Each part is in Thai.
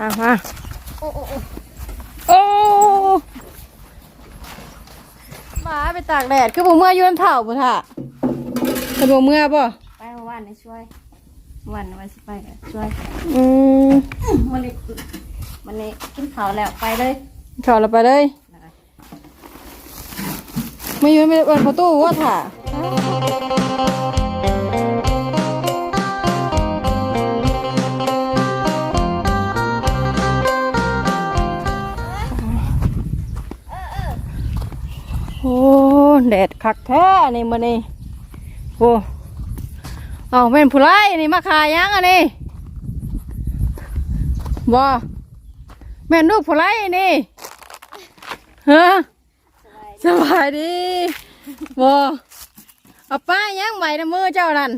อะมาโอ้โอ้โอ้โอ้หมาไปตากแดดคือบ่เมื่ออยืนเถ่าบ่ท่าเป็นบ่เมื่อบ่ไปเมื่อวานนี่ช่วยเมื่อวันวันสิไปก็ช่วยอืมมันนี่มันนี่กินข้าวแล้วไปเลยเข้าแล้วไปเลยไม่ยืนไม่เป็นประตูว่าท่า อ้แดดคักแท้นี่มื้อนี้โอ้เอาแม่นผู้ไรนี่มาขายยังอันนี้บ่แม่นลูกผู้ไรนี่ฮะสบายดีบ่เอาป้ายังใหม่ในมือเจ้านั่น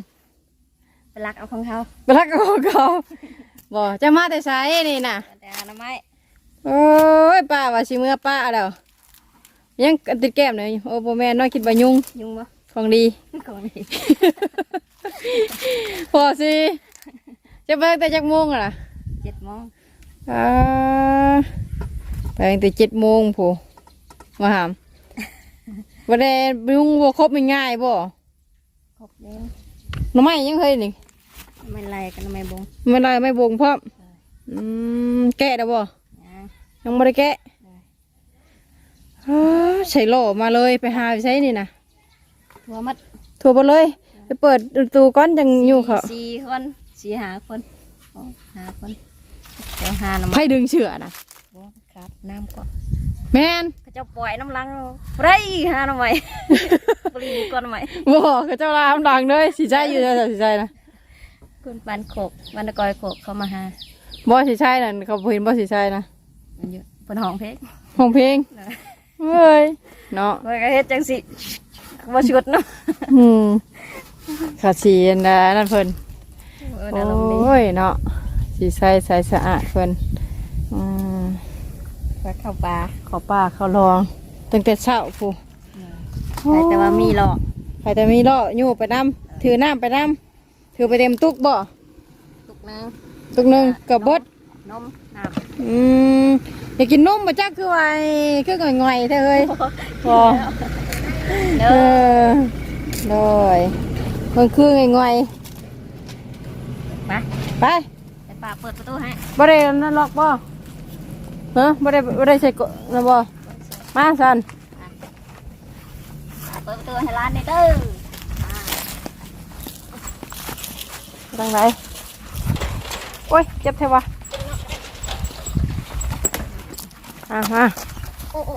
ไปรักเอาของเขาไปรักกับเขาบ่จะมาแต่ไสนี่น่ะแต่อนามัยโอ้ยป้าว่าสิเมื่อป้าแล้ว ยังติดแก้มเลยโอ้บ่แม่นน้อยคิดว่ายุงยุ่งปะของดี ของนี่พอสิจะไปตั้งแต่จักโมงอะล่ะเจ็ดโมงอ่าไปตั้งแต่เจ็ดโมงผู้มาหามวันนี้ยุงบ่ครบมันง่ายบ่ครบเด้งหน้ำไม้ยังเคยนี่ไม่ไล่กันไม่บงไม่ได้ไม่บงพร้อมอืมแกะได้บ่นะยังไม่ได้แกะอ้า ใส่โหลมาเลยไปหาไปใช้นี่นะทัวมัดทัวร์ไปเลย ไปเปิดประตูก้อนจังอยู่เขาสี่คนสี่หาคนโอ้หาคนเดี๋ยวหาน้ำไพ่ดึงเชือนะโอ้ครับน้ำก่อนแมนเขาจะปล่อยน้ำลังไรหาหน่อไม้ปรีก่อนหน่อไม้บอกเขาเจ้าลามดังเลยสีใจอยู่แต่สีใจนะคุณปันโขกวันตะกอยโขกเขามาหาบ่สีใจนั่นเขาบ่เห็นบ่สีใจนะมันอยู่บนห้องเพชรห้องเพลง เฮ้ยเนาะมันก็เฮ็ดจังสิบ่ชุดเนาะอืมขาสีอันนะนั่นเพิ่นเออโออารมณ์ดี้ยเนาะสีใสใสสะอาดเพิ่นอืมไปเข้าป่าขอป้าเขาลองตั้งแต่เช้าผู้แต่แต่ว่ามีหลอกใครแต่มีล่ออยู่ไปน้ำถือน้ำไปน้ำถือไปเต็มตุกบ่ ตุกนึงตุกหนึ่งกับบดนมน้อืม อยากกินนมมาจ้าคือไอ้คือง่อยง่อยๆแท้เฮ้ยพอำเอเด้ออเลยมันคือง่อยง่อยไปๆไปไปป่าเปิดประตูให้บ่ได้นั่นล็อกบ่ฮะบ่ได้บ่ได้ใส่กนะบ่มาสันเปิดประตูให้ร้านนี่เด้อทางไหนโอ้ยเจ็บแท้วะ อะมาโอ้โอ้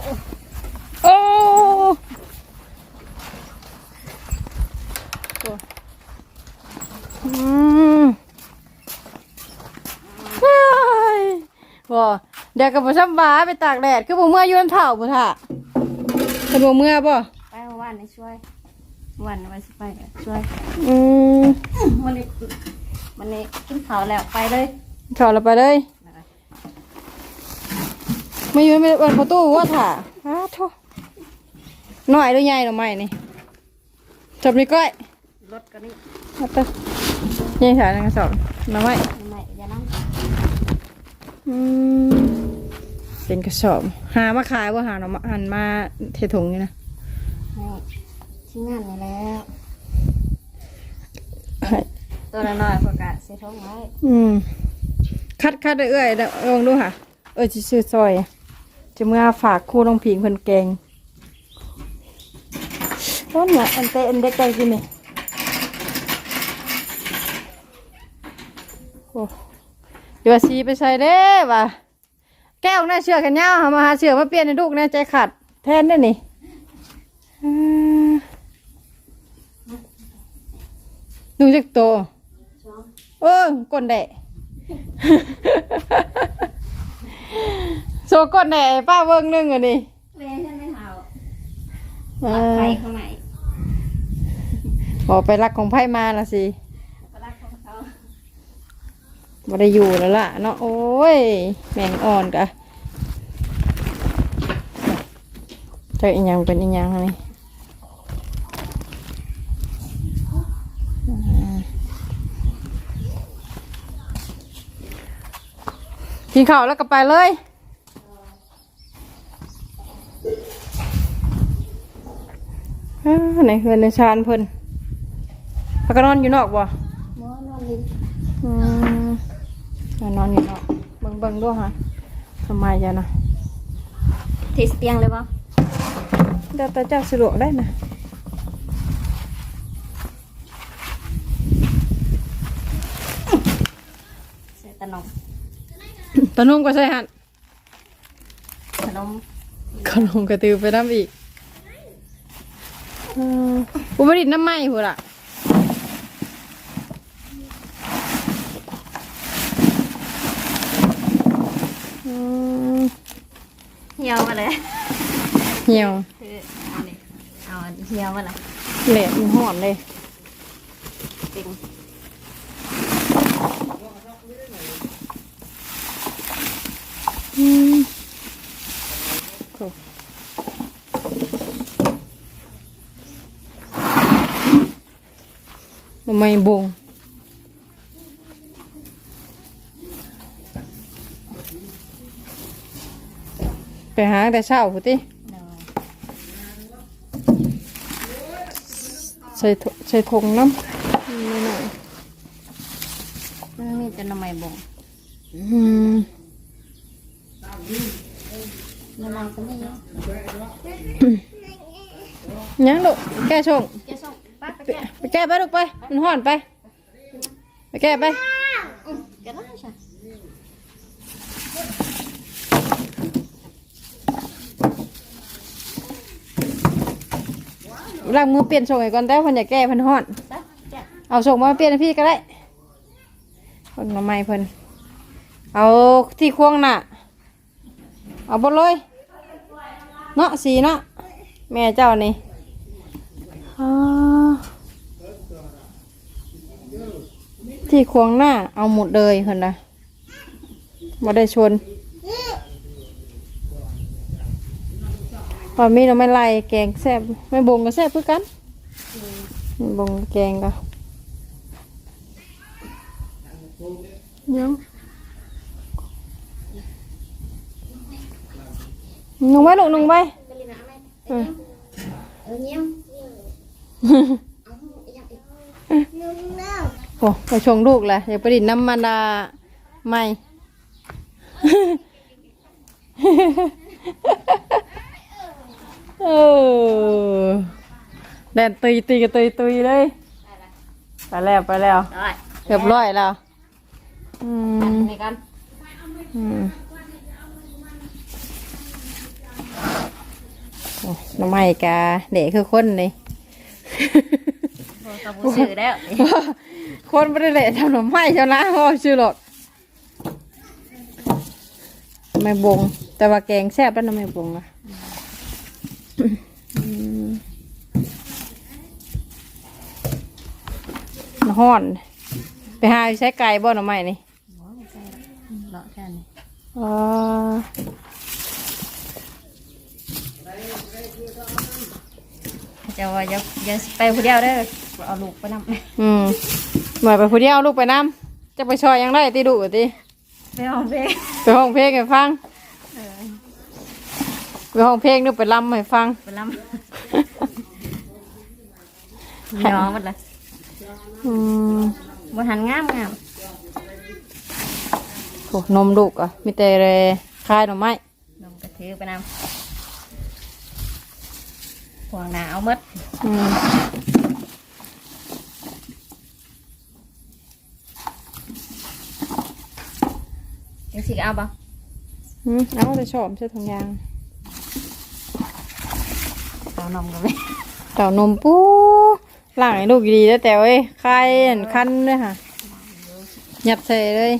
โอ้โอ้อืมเฮ้ยบ่เดี๋ยวกับผมซ้ำบาไปตากแดดคือผมเมื่ออยืนเถ่าบ่ท่าเป็นบ่เมื่อบ่ไปเมื่อวานนี่ช่วยเมื่อวันวันสิไปก็ช่วยอืมมันนี่มันนี่กินข้าวแล้วไปเลยเข่าเราไปเลย ไม่ยืนไม่เป็นประตูว่าถ่าอ้าโทหน่อยหรือใหญ่หรือไม่นี่จบนี่ก้อยรถก็นี่เอาไปนี่ถ่ายในกระสอบหน่อไม้ทำไมอย่านั่งอืมเป็นกระสอบ หามาขายว่าหาหน่อไม้หันมาเทถุงนี่นะให้ที่งานนี่แล้วให้ตัวน้อยๆพวกกะเสียท้องไว้อืมคัดคัดเอ้อยเดี๋ยวลองดูค่ะ เออจะซื้อซอยอะ จะเมื่อฝากคู่น้องผิงเพิ่นแกงต้นเนี่ยอันเตอันเด็กใจกินนี่โอ้เดี๋ยวสีไปใส่เด้ว่ะแก้วน่าเชื่อกันยาวหามาหาเชื่อมาเปลี่ยนในลูกเนี่ยใจขาดแทนได้นี่อ่าดูจักโตเออกดแดะ โซกดแดะป้าเบิ้งหนึงอะนี่เลยใช่ไหมเฮาเอไปอข้างในบอกไปรักของไพ่มาละสิก็รักของเขาบ่ได้อยู่แล้วล่ะเนาะโอ้ย แมงอ่อนกะเจ้าอีหยังเป็นอีหยังนี่อ่ากินข้าวแล้วก็ไปเลย อ้าไหนเพื่อนในชานเพิ่นพักก็นอนอยู่นอกบ่หมอนอนลินอืมเอานอนอยู่นอกเบิ่งเบิ่งด้วยฮะทำไมจ้ะนะทีสเตียงเลยปะเดี๋ยวแต่เจ้าสะดวกได้นะใส่ตะนมตะนุ่มก็ใส่หันขนมขนมกระตือไปน้ำอีกเอออุบดิตน้ำไหม้หัวละอืมเหี่ยวมาเลยเหี่ยวคือเอาเนี่ยเอาอันเหี่ยวมาเลยแหลมมันหอนเลยจริงอืมโอ้มัน ไม่บงไปหาแต่เช้าพุติเนาะใส่ถุใส่ถุงน้ำนิดหน่อยมันมีแต่หน้ำไม้บ่งอืมน้ำมันก็มีเยอะยังลูกแก้ชง แกะไปแก้ไปลูกไป มันห่อนไป ไปแก้ไปอืมแกะได้ใช่ล้างมือเปลี่ยนส่งให้ก่อนแต่เพิ่นอยากแก้เพิ่นห่อนจ้ะแกะเอาส่งมาเปลี่ยนให้พี่ก็ได้คนมาใหม่เพิ่นเอาที่ควงน่ะ เอาบดเลยเนาะสีเนาะแม่เจ้านี่อ่า ที่ควงหน้าเอาหมดเลยเพิ่นนะมาได้ชนตอนนี้เราไม่ไล่แกงแซ่บไม่บงก็แซ่บเพื่อกันบงแกงก็ยังนุ่งไว้ลูกนุ่งไว้ไปลินน้ำไหมเออเออเงี้ว อ้ไปชงลูกแหละอย่าไปดินน้ำมันดาไม่ เออแดนตุยตุยกับตุยตุยเลย ไปแล้วไปแล้วได้เรียบร้อยแล้ว อืมนี่กันอืมโอ้หน้ำไม้กาเด็กคือคนเลย โอ้กับผู้สื่อแล้วคนไม่ได้เละทำหน่อไม้เท่านะพ่อชื่อหรอกไม่บง แต่ว่าแกงแซ่บแล้วนะไม่บงอะอืมห้อน ไปหาใช้ไก่บ่หน่อไม้นี่หมอไม่ใช่หรอกเลาะแค่นี้อ๋อจะว่าจะจะไปผู้เดียวเด้อ เอาลูกไปนำอืมเหมือนไปผู้เดียวลูกไปน้ำจะไปชอยยังได้ตีดุติไปห้องเพลงไปห้องเพลงให้ฟังไปห้องเพลงนึกไปลำให้ฟังไปลำย้อมหมดเลยอืมบนหันงามงามโอ้นมลูกอะมีแต่เรคายหน่อไม้นมกระถือไปนำห่วงหนาเอาหมดอืม จังสิเอาบ่อืมเอาแต่ชอบใช่ถุงยางเอานมกันไหมเต่านมปูล้างให้ลูกดีๆแล้วแต่เว้ยคายอันคันด้วยค่ะหยับใส่เลย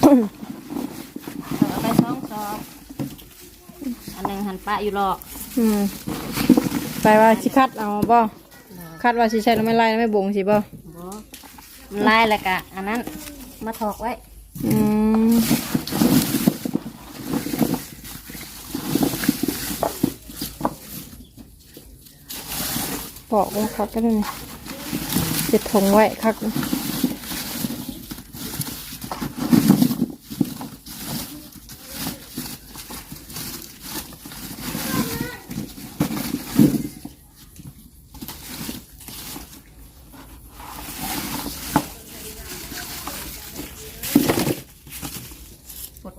เอาไปสองซองอันหนึ่งหันปะอยู่หรอกอืมไปว่าชิคัดเอาบ่คัดว่าชิใช่แล้วไม่ไล่แล้วไม่บงสิบ่บ่มัน ลายแล้วก็อันนั้นมาถอกไว้อืมปอกไว้คักก็ได้ไหมเจ็ดถงไว้คัก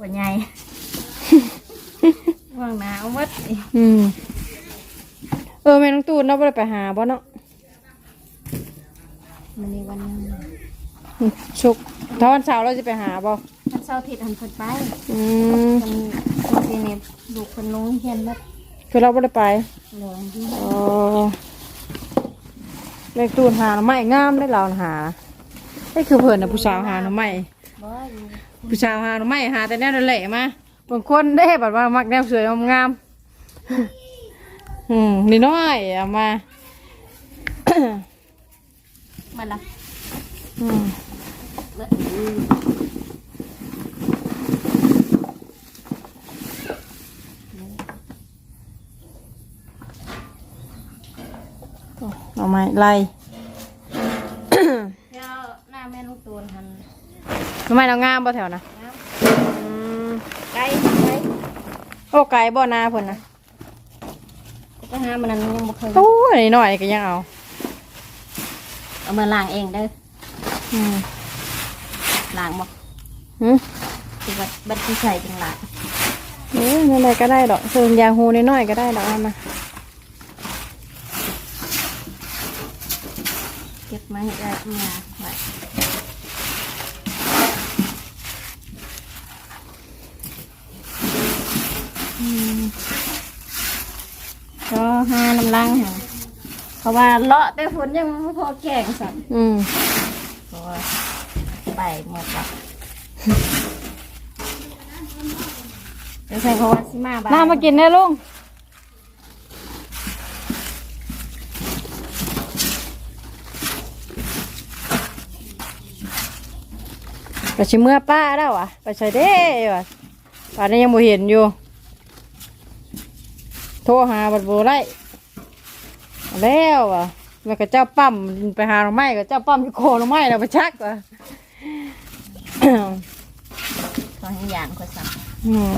ว่าใหญ่ ว่างหนาววัดอีกอืม เออแม่น้องตูนเราบ่ได้ไปหาบ่เนาะมันนี่วันอืมชุกถ้าวันเสาร์เราจะไปหาบ่วันเสาร์อาทิตย์หันเพิ่นไปอืมมันมันสิเนี่ยลูกเพิ่นลงเฮียนบัดคือเราบ่ได้ไปเหลืองที่อ๋อแม่ตูนหาหน่อไม้งามได้เราหานี่คือเพิ่นน่ะผู้สาวหาหน่อไม้บ่อยู่ผู้สาวหาหน่อไม้หาแต่แนวนั่นแหละมาบางคนได้แบบว่ามักแนวสวยงามๆ อืมนี่น้อยเอามามันละอืมเบิดหน่อไม้ไล่ เดี๋ยวหน้าแม่ลูกตูนหันหน่อไม้เรางามบ่แถวนะน้อืมำไก่ไก่โอ้ไก่บ่นาเพิ่นนะ ไปหามันนั้นยังบ่เคยโอ้ยนี่หน่อยก็ยังเอาเอามาล้างเองเด้ออืมล้างบ่หืมคือว่าบัดที่ใส่จังล้างเอ้ยนั่นแหละก็ได้ดอกส่วนยาฮูน้อยๆก็ได้ดอกเอามาเก็บมาให้ได้มาไว้อืมก็หา น้ำล้างหั่นเพราะว่าเลาะแต่ฝนยังบ่พอแกงสั่นอืมเพราะว่าไปหมดละเดี๋ยวใส่เพราะว่าสิมาบ้านน้ามากินได้ลุงไปชิเมื่อป้าแล้ววะไปใส่เด้วะป่านนี้ยังบ่เห็นอยู่ โทรหาบัดโบได้เอา แล้ววะแล้วก็เจ้าปั๊มไปหาหน่อไม้ก็เจ้าปั๊มอยู่โคหน่อไม้แล้วไปชักวะขอให้อย่างคนสั่งอืม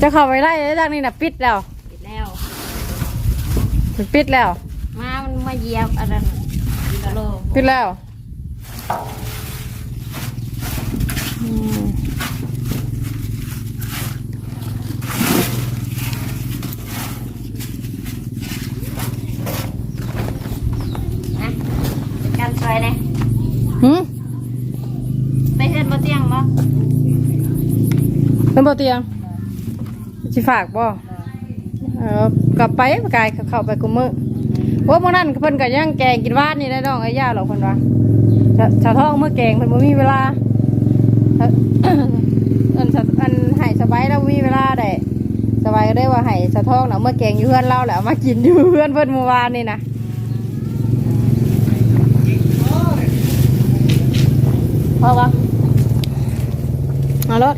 จะเข้าไปไล่ได้จากนี้นะปิดแล้วปิดแล้ว มันปิดแล้ว มา มันมาเหยียบอันนั้นกะโหลกปิดแล้วอืม เป็นบ่เตียงสิฝากบ่เออกลับไปกายเข้าไปกุมมือว่าเมื่อนั้นเพิ่นก็ยังแกงกินวานนี่ได้ดองไอ้ย่าหรอกเพิ่นว่าชาชาวท้องเมื่อแกงเพิ่นบ่มีเวลาอันอันให้สบายแล้วมีเวลาได้สบายก็ได้ว่าให้สะท้องน่ะเมื่อแกงอยู่เพื่อนเราและเอามากินอยู่เพื่อนเพิ่นเมื่อวานนี่นะพราะว่าเอารถ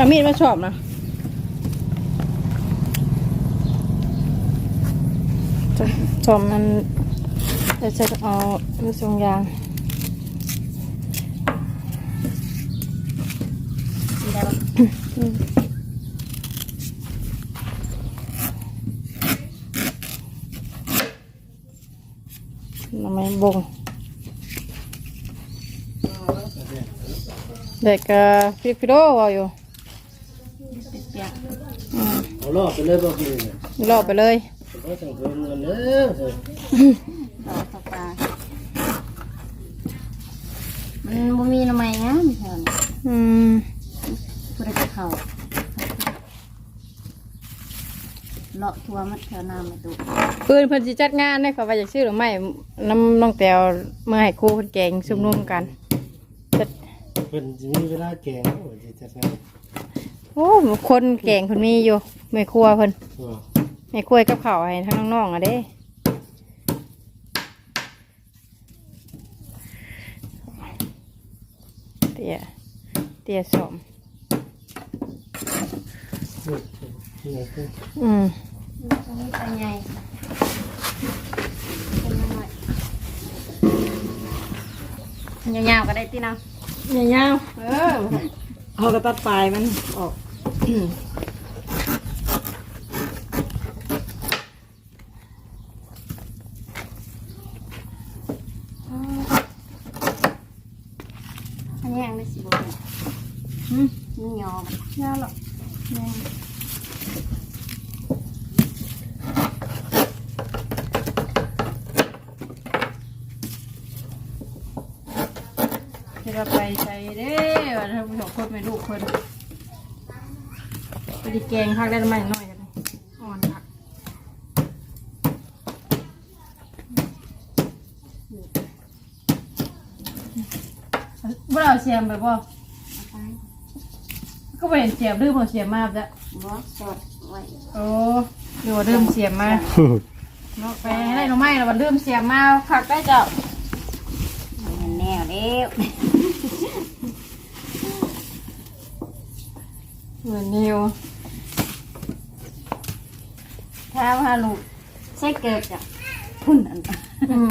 เอามีดมาชอบนะชชมมันจะจะเอาลูกทรงยางสิได้บ่อืมทำไมบงเด็กพี่พี่โดว่าอยู่ เปียก อืม เอา รอบไปเลยบอกเลยเนี่ยรอบไปเลยผมก็ต้องเพิ่มเงินแล้วเถอะๆต่อเข้าปลามันบ่มีหน่อไม้งามแถวนี้อืมผู้ใดจะเข้าเลาะทัวมัดแถวน้ำมาดูปืนเพิ่นสิจัดงานได้เขาว่าอยากซื้อหรือไม่น้ำน้องแตวเมื่อให้ครูเพิ่นแกงซุ่มนุมกันจัดเพิ่นจะมีเวลาแกงโอ้ยจะจัดงานโอ้คนแกงเพิ่นมีอยู่แม่ครัวเพิ่นโอ้แม่ครัวกับข้าวให้ทั้งน้องๆอะเด้เตี้ยเตี้ยสมนี่นี่คืออืมตรงนี้ไปใหญ่เป็นหน่อยยาวๆก็ได้ที่เนาะยาวๆเออเอากระตัดปลายมันออก อืม แกงพักได้ไหมหน่อยกันอ่อนผักบ่เราเสียมไปบ่ก็ไปเห็นเสียมดื้อพอเสียมมากจ้ะบ่สดไว้โอ้เดี๋ยวเริ่มเสียมมาเนาะไปให้ได้หรือไม่เราเริ่มเสียมมาผักได้เจ้ามันแนวเด้วเหมือนนิว ถ้าว่าลูกใส่เกิดจ้ะพุ่นอันอืม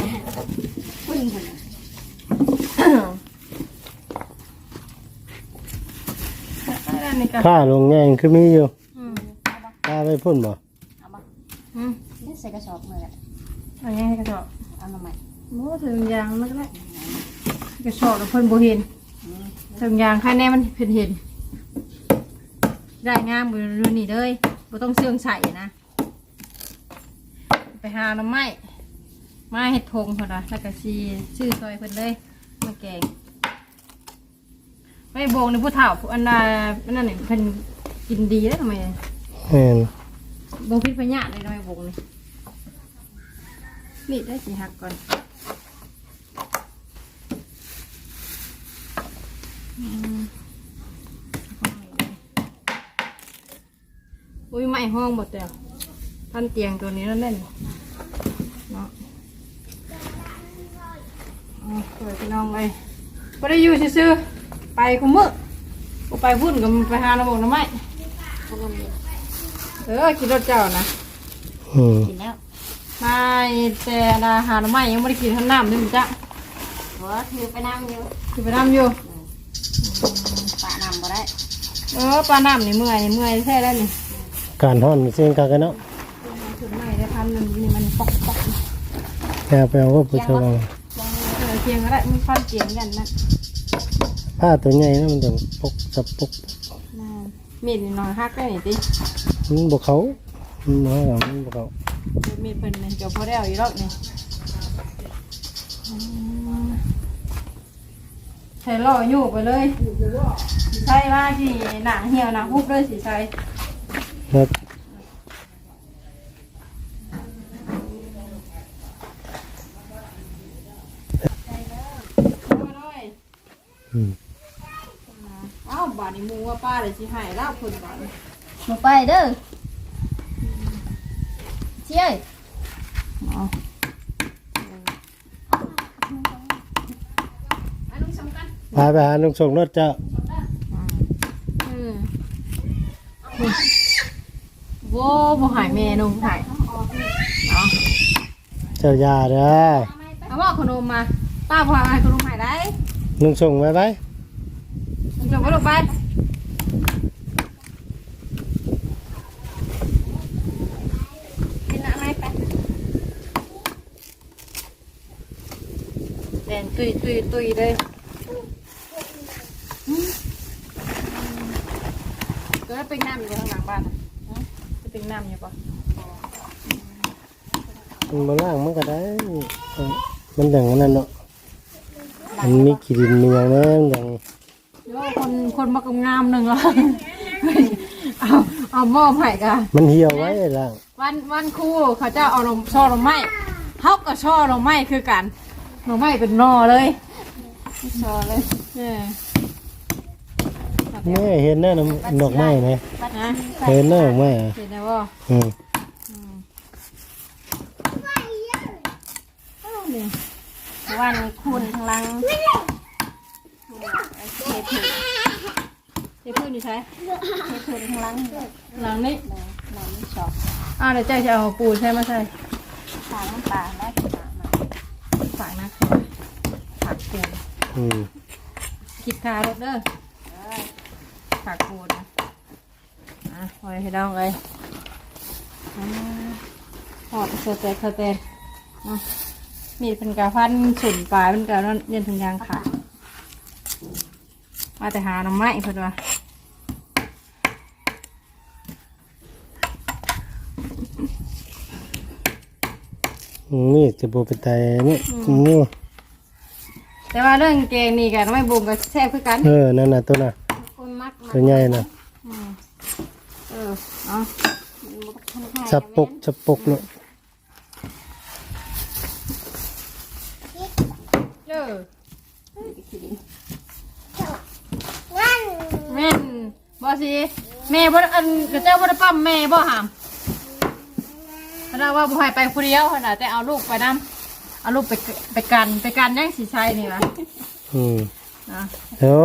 พุ่นพุ่นอันนี้ก็ผ้าลงแงงคือมีอยู่อืมผ้าไปพ่นบ่เอาบ่อืมนี่ใส่กระสอบมือกันเอันนี้ให้กระสอบเอาหน่อไม้โอ้ถึงยางมันก็ได้กระสอบแล้วเพิ่นบ่เห็นนี่ถึงยางค่าแน่มันเพิ่นเห็นได้งามบ่ดูนี่เลยบ่ต้องเสื่องใส่นะ ไปหาหน้ำไม้มาเฮ็ดทงพุ่นน่ะแล้วก็สิซื้อซอยเพิ่นเลยมาแกงไว้โบงในผู้เฒ่าผู้อันน่ะอันนั้นนี่เพิ่นกินดีเด้อทำไมแม่นบงพิษพญาเลยน้อยบงนี่มีดได้สีหักก่อนอืมอุ้ยไม่ห้องหมดแล้ว ท่านเตียงตัวนี้นั่นเล่นเนาะเอาเปิดพี่น้องเลยไม่ได้อยู่ซื่อๆไปคุมมือกูไปพุ่นกับไปหาน้ำบกน้ำไม้พุ่นน้ำเย็นเออขี่รถเจ้านะอืมกินแล้วไม่แต่อาหารไม่ยังไม่ได้กินทั้งน้ำด้วยมั้งจ๊ะหัวถือไปน้ำอยู่คือไปน้ำอยู่ปะน้ำบ่ได้ เออปลาน้ำนี่เมื่อยเมื่อยแท้แล้วนี่การฮ้อนมีเสียงกันกันเนาะ ถึงไม่ได้พันหนึ่งนี่มัน ปอกปอกแค่ไปเอาก็ผู้ชมเออเทียงก็ได้มันฟันเกียงกันนะผ้าตัวใหญ่นะมันต้องปกสับปกมีดนี่น้อยฮักได้นี่ติมันบ่เขามันบ่เขามันบ่เขามีดเป็นเดี๋ยวพอได้เอาอีกรอบนี่ใส่ล่ออยู่ไปเลยใส่ว่าที่หนังเหี่ยวหนังฮุบเลยสิใส่ครับ เอามาเลย อืมอ้าวบาดนี้มูว่าป้าเลยสิใหายแล้วคนบาดนี้หนูไปเด้อเชี่ยเอาอันนู้นสำคัญพาไปหาลุงส่งรถเจ้าอืมโว้บ่หายเมนูหายเอาเจ้ายาเด้อเอาว่าขนมมา ป้าพาให้ขนมหายได้ ลุงส่งไว้ไว้จบก็ลงไปกินอะไรไปแดนตุยตุยตุยเลยก็เป็นน้ำอยู่ข้างหลังบ้านนะก็เป็นน้ำอยู่ปะมันบ่ล่างมันก็ได้เออมันอย่างนั้นเนาะ มันมีกลิ่นมีอย่างนั้นอย่างโย่คนคนมากงามหนึ่งเหรอเอาเอามอบให้กันมันเหี่ยวไว้ล่างวันวันครู่เขาจะเอาลงช่อลงไม้เขากับช่อลงไม้คือกันลงไม้เป็นนอเลยช่อเลยเออแม่เห็นหน้าดอกไม้ไหมนะเห็นหน้าดอกไม้อะเห็นไหมว่าอืม วันคุณทางลังเทพื้นเจ้าพื้นอยู่ใช่เทพื้นทางหลังเด้หลังนี้น้ำไม่ชอบอ้าวเดี๋ยวเจ้าจะเอาปูนใช่ไหมใช่ทางน้ำปลาได้ขนาดมาฝากนะฝากปูนอืมคิดคารถเด้อฝากปูนนะอะไว้ให้ดองเลยอ่าหอดเสเตเสเตอะ มีดเป็นกาฟันสุนปลายเป็นกาเนียนถึงยางขาดมาแต่หาหน้ำไม้เพิ่นว่านี่จะบ่เป็นไตนี่นี่แต่ว่าเรื่องแกงนี่กันไม่บุงก็แซ่บคือกัน เออ นั่นน่ะตัวน่ะคนมักมักตัวใหญ่น่ะเออเนาะมันบ่ทันค่ายสับปกสับปกเนาะ เออแม่น บ่สิแม่บ่ได้อันเจ้าบ่ได้ปั๊มแม่บ่หามเพราะว่าบ่ให้ไปผู้เดียวหั่นน่ะแต่เอาลูกไปนํเอาลูกไปไปกันไปกันยังสิใช้นี่วะอืมนะโอ้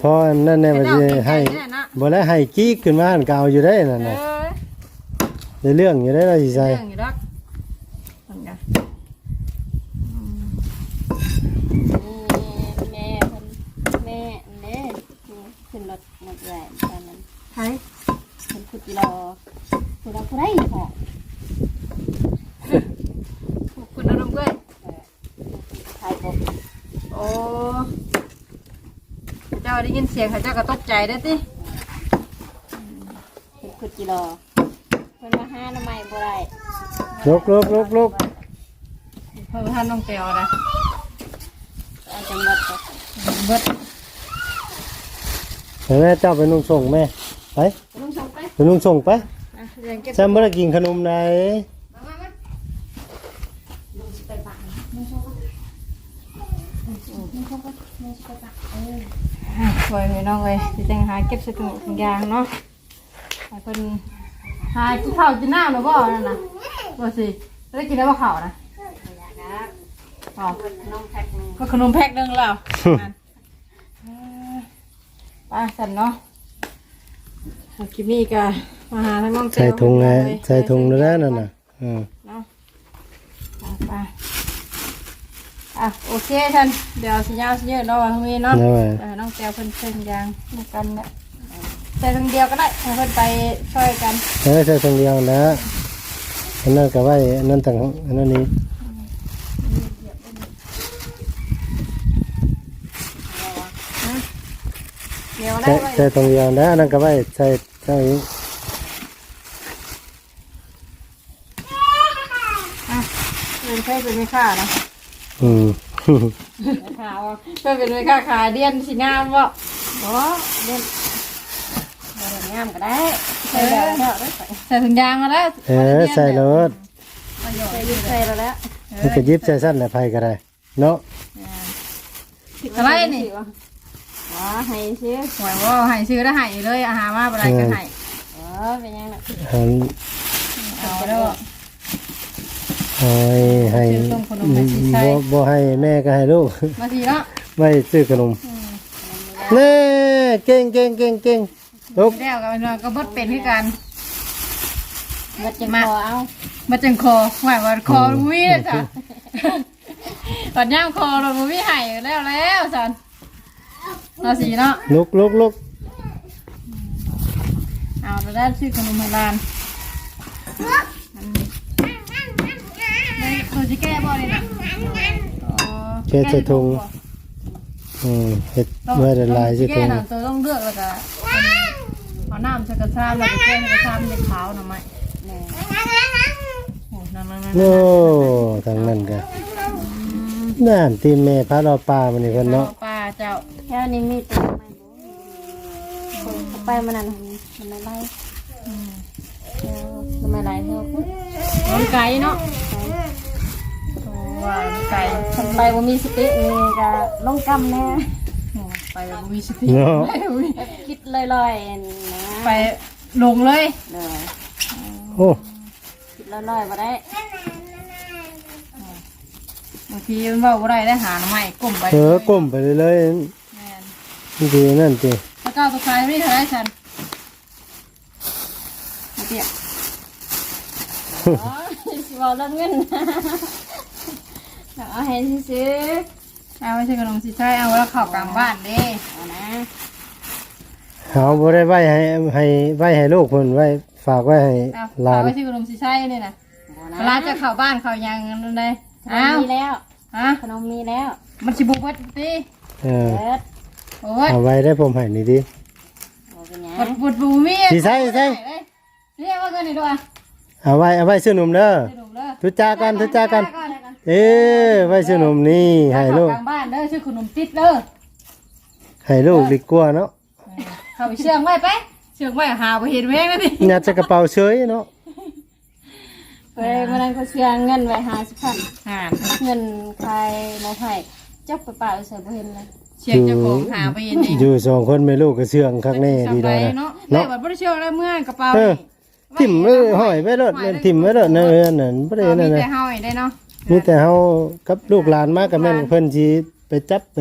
พออันนั่นแน่ว่าสิให้เจ้าเก่งๆแน่นะบ่แล้วให้กี้ขึ้นมาหันก็เอาอยู่ได้นั่นเอน่ะอได้เรื่องอยู่ได้เราสิใส่เรื่องอยู่ดอกมันก็ แม่เพิ่นแม่เด้ขึ้นรถหมด แหวนตอนนั้นใช้เพิ่นขุดรอขุดรอผู้ใดหอคุณอารมณ์เว้ยขายบ่โอ้เจ้าได้ยินเสียงเขาเจ้าก็ตกใจได้อติเพิ่นขุดจิรอเพิ่นมาหาหน่อไม้บ่ได้ลุกลุกลุกลุกเพิ่งท่านน้องเตียวนะเอาจังหวัดก็เบิด ให้แม่เจ้าไปนุ่งส่งแม่ไปลุงส่งไปไปนุ่งส่งไปอะเรียนเก็บแซมบ่ได้กินขนมไหนอะสวยเลยน้องเลยสิจังหาเก็บใส่ถุงถุงยางเนาะให้เพิ่นหากินข้าวกินน้ำหรือบ่นั่นน่ะบ่สิได้กินได้บ่ข้าวนะอ๋อน้องแพ็คนึงก็ขนมแพ็คหนึงแล้วนั่นเออ ไปสั่นเนาะเอาคลิปนี้ก็มาหาทั้งน้องเตียวใส่ถุงไงเลยใส่ถุงแล้วนั่นน่ะอืมเนาะไปอะโอเคท่านเดี๋ยวสิยาวสิเยอะเนาะว่าทมีเนาะ นั่นแหละเออน้องแก้วเพิ่นเพิ่นยางมากันเนี่ยใส่ทางเดียวก็ได้ให้เพิ่นไปช่วยกัน เออใส่ถุงเดียวนะอันนั้นก็ไว้อันนั้นต่างอันนั้นนี้ เดี๋ยวได้ใส่ไว้ใส่ถุงเดียวนะอันนั้นก็ไว้ใส่เจ้าอีกอะเพิ่นเคยเป็นไม่ค่านะอืมขาวเคยเป็นไม่ค่าขายเดียนสิงามบ่บ่เดียนบ่ได้งามก็ได้ใส่แล้วเนาะได้ใส่ใส่ถุงยางมาแล้วเออใส่รถใส่อยืดใส่แล้วแล้วมันก็ยิบใส่สั้นน่ะไผก็ได้ เนาะอะไรนี่ อ๋อให้ซื้อหวยว่าให้ซื้อได้ให้เลยอาหารมาบ่ได้ก็ให้อ๋อเป็นยังน่ะอันเอาแล้วให้ให้ซื้อต้มขนมให้สิใส่บ่บ่ให้แม่ก็ให้ลูกมาทีเนาะไว้ซื้อขนมเน่เก่งเก่งเก่งเก่งลูกแล้วก็มันก็บดเป็นคือกันมันจะพอเอามาจังคอหมายว่าคอบ่มีเลยจ้ะตอนย่างคอเราบ่มีให้แล้วแล้วสัน เอาสีเนาะลุกลุกลุกเอาเราได้ชื่อขนมโบราณอันนี้ได้ตัวจิแก้บ่เลยนะอ๋อเช็ดใส่ถุงอืมเฮ็ดไว้ละลายใส่แก้ถุงน่ะตัวต้องเลือกแล้วก็เอาน้ำใส่กระชามแล้วก็แก้ในกระชามมันจะขาวหน่อยไหมแม่โอ้นั่นนั่นนั่นโอ้ทางนั้นก็น่านตีแม่พาเราปลามันนี่เพิ่นเนาะป้าเจ้า แค่นี้มีตัวใหม่บ่คนไปมันนั่นมันไม่ไล่เออมันไม่ไล่เท่าคุณน้องไก่เนาะโอ้ว่าน้องไก่คนไปบ่มีสตินี่ก็ลงกำแน่ไปแบบบ่มีสติเนาะไม่คิดลอยๆนะไปลงเลยเด้อโอ้คิดลอยๆบ่ได้บางทีมันเว่าบ่ได้ได้หาหน่อไม้กลมไปเออก้มไปเลยเลย นนี่ดีนั่นติตะกร้าตะไคร้ไม่ได้เท่าไรฉันเอาเตี้ยอ๋อสิบ่เรื่องเงินเอาให้ซื้อเอาไม่ใช่ขนมสิใช่เอาไว้เข้ากลางบ้านเด้เอานะเอาบ่ได้ไว้ให้ให้ไว้ให้ลูกเพิ่นไว้ฝากไว้ให้เอาหลาเอานไว้ที่ขนมสิใช่นี่นะเอาเวนะลาจะเข้าบ้านเข้ายังนั่นเลยขนอ้ามวมีแล้ว ฮะขนมมีแล้วมันสิบุกวัดตีเออเปิด โอ้ยเอาไว้ได้ผมให้นี่ดิเอาเป็นหยังวัดบุดบูมีสิใช่สิใช่เรียกว่ากันนี่ด้วยเอาไว้เอาไว้ซื้อนมเด้อสนุกเลยทุจ้ากันทุจ้ากันทุเอ๊ะไว้ซื้อนมนี่ให้ลูก กลางบ้านเด้อชื่อขนมติดเด้อให้ลูกดีกว่าเนาะเข้าไปเชื่องไว้ไปเชื่องไว้หาบ่เห็นแม่งนะดิยัดใส่กระเป๋าเฉยเนาะเฮ้ยวันนั้นเขาเสียเงินไว้ห้าสิบพัน หาเงินใครมาให้จับไปป่าใส่บ่เห็นเลย เชียงเจ้าของหาบ่เห็นเองอยู่สองคนแม่ลูกก็เชื่องคักแน่ดีเลดอยเนาะเนาะแม่บ่ได้เชื่องแล้วเมื่อกระเป๋าเออนี่ทิ่มไว้ห้อยไว้รถเนี่ยทิ่มไว้รถเนยนั่นบ่ได้เอามีนั่นแต่น่ะเฮาได้เนาะมีแต่เฮากับลูกหลานมากับแม่นเพิ่นสิไปจับไป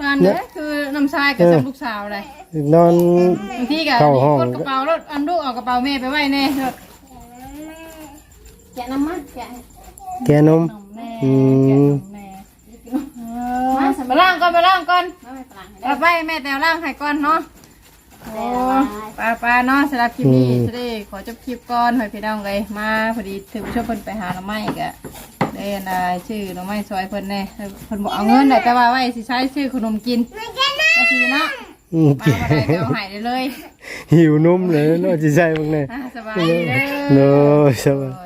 บ้านเด้อคือน้ำชายกับเออจำลูกสาวเลยนอนบางทีก็เข้าห้องกดกระเป๋ารถอันลูกเอากระเป๋าแม่ไปไว้แน่รถแกะน้ำมันแกะแกนมนมแน่อืมแกะนม แน่เออมาล่างก่อนมาล่างก่อนไม่ไปปลางให้เอาไปแม่แต่ล่างให้ก่อนเนาะได้โอ้ละปลาปลาเนาะสำหรับคลิปนี้จะได้ขอจบคลิปก่อนหอยพี่น้องเลยมาพอดีถึงช่วยเพิ่นไปหาหน่อไม้กะได้อันใดชื่อหน่อไม้ซอยเพิ่นแน่เพิ่นบอกเอาเงินได้แต่ว่าไว้สิใช้ชื่อขนมกินก็สิเนาะอืมมาบ่ได้ก็เอาให้ได้เลยหิวนมเลยเนาะสิใช่บ่แน่อะสบายดีเด้อ เนาะสบาย โอ้ย